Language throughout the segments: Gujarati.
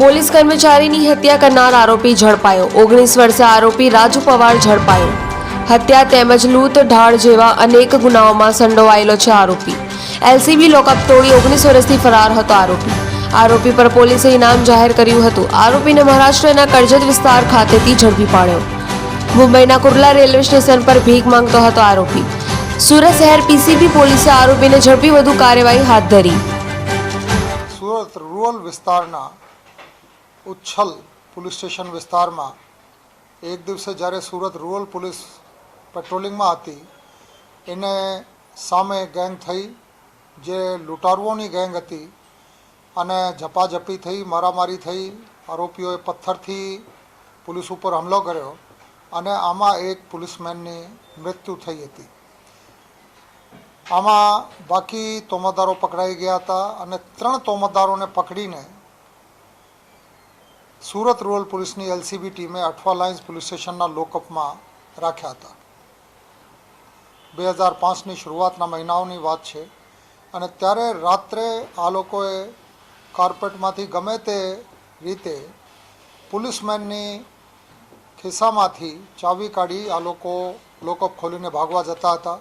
પોલીસ કર્મચારીની હત્યા કરનાર આરોપી ઝડપાયો. ઓગણીસ વર્ષે આરોપી રાજુ પવાર ઝડપાયો. હત્યા તેમજ લૂંટ, ઢાળ જેવા અનેક ગુનાઓમાં સંડોવાયેલો છે આરોપી. એલસીબી લોકઅપ તોડી ઓગણીસ વર્ષથી ફરાર હતો આરોપી. આરોપી પર પોલીસે ઇનામ જાહેર કર્યું હતું. આરોપીને મહારાષ્ટ્રના કરજત વિસ્તાર ખાતેથી ઝડપી પાડ્યો. મુંબઈના કુર્લા રેલવે સ્ટેશન પર ભીખ માંગતો હતો આરોપી. સુરત શહેર પીસીબી પોલીસે આરોપીને ઝડપી વધુ કાર્યવાહી હાથ ધરી. સુરત રૂરલ વિસ્તારના ઉચ્છલ પોલીસ સ્ટેશન વિસ્તારમાં એક દિવસે જ્યારે સુરત રૂરલ પોલીસ પેટ્રોલિંગમાં હતી, એને સામે ગેંગ થઈ, જે લૂંટારુઓની ગેંગ હતી, અને ઝપાઝપી થઈ, મારામારી થઈ, આરોપીઓએ પથ્થરથી પોલીસ ઉપર હુમલો કર્યો અને આમાં એક પોલીસમેનની મૃત્યુ થઈ હતી. આમાં બાકી તોમતદારો પકડાઈ ગયા હતા અને ત્રણ તોમતદારોને પકડીને સુરત રૂરલ પોલીસની એલસીબી ટીમે અઠવા લાઇન્સ પોલીસ સ્ટેશનના લોકઅપમાં રાખ્યા હતા. બે હજાર પાંચની શરૂઆતના મહિનાઓની વાત છે અને ત્યારે રાત્રે આ લોકોએ કાર્પેટમાંથી ગમે તે રીતે પોલીસમેનની ખિસ્સામાંથી ચાવી કાઢી આ લોકો લોકઅપ ખોલીને ભાગવા જતા હતા.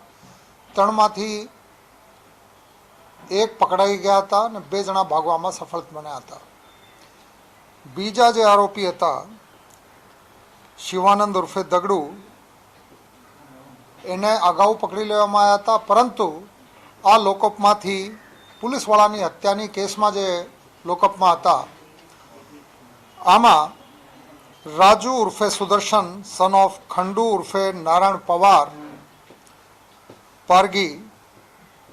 ત્રણમાંથી એક પકડાઈ ગયા હતા અને બે જણા ભાગવામાં સફળ બન્યા હતા. બીજા જે આરોપી હતા, શિવાનંદ ઉર્ફે દગડુ, એને અગાઉ પકડી લેવામાં આવ્યા હતા, પરંતુ આ લોકઅપમાંથી પોલીસવાળાની હત્યાની કેસમાં જે લોકઅપમાં હતા, આમાં રાજુ ઉર્ફે સુદર્શન સન ઓફ ખંડુ ઉર્ફે નારાયણ પવાર, પારગી,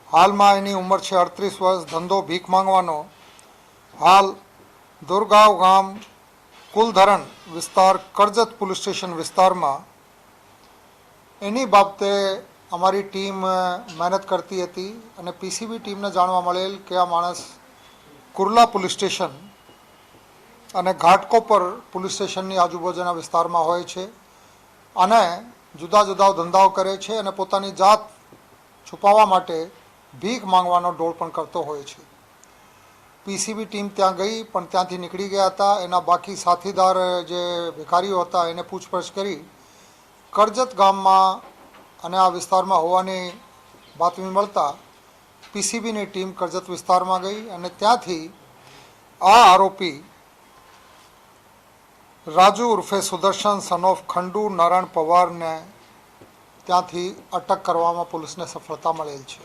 હાલમાં એની ઉંમર છે અડત્રીસ વર્ષ, ધંધો ભીખ માંગવાનો, હાલ દુર્ગાવ ગામ, કુલધરણ વિસ્તાર, કરજત પોલીસ સ્ટેશન વિસ્તારમાં એની બાબતે અમારી ટીમ મહેનત કરતી હતી અને પીસીબી ટીમને જાણવા મળેલ કે આ માણસ કુર્લા પોલીસ સ્ટેશન અને ઘાટકોપર પોલીસ સ્ટેશનની આજુબાજુના વિસ્તારમાં હોય છે અને જુદા જુદા ધંધાઓ કરે છે અને પોતાની જાત છુપાવવા માટે ભીખ માંગવાનો ડોળ પણ કરતો હોય છે. પીસીબી ટીમ ત્યાં ગઈ, પણ ત્યાંથી નીકળી ગયા હતા. એના બાકી સાથીદાર જે ભિખારીઓ હતા, એને પૂછપરછ કરી. કરજત ગામમાં અને આ વિસ્તારમાં હોવાની બાતમી મળતા પીસીબીની ટીમ કરજત વિસ્તારમાં ગઈ અને ત્યાંથી આ આરોપી રાજુ ઉર્ફે સુદર્શન સન ઓફ ખંડુ, નારાયણ પવારને ત્યાંથી અટક કરવામાં પોલીસને સફળતા મળેલ છે.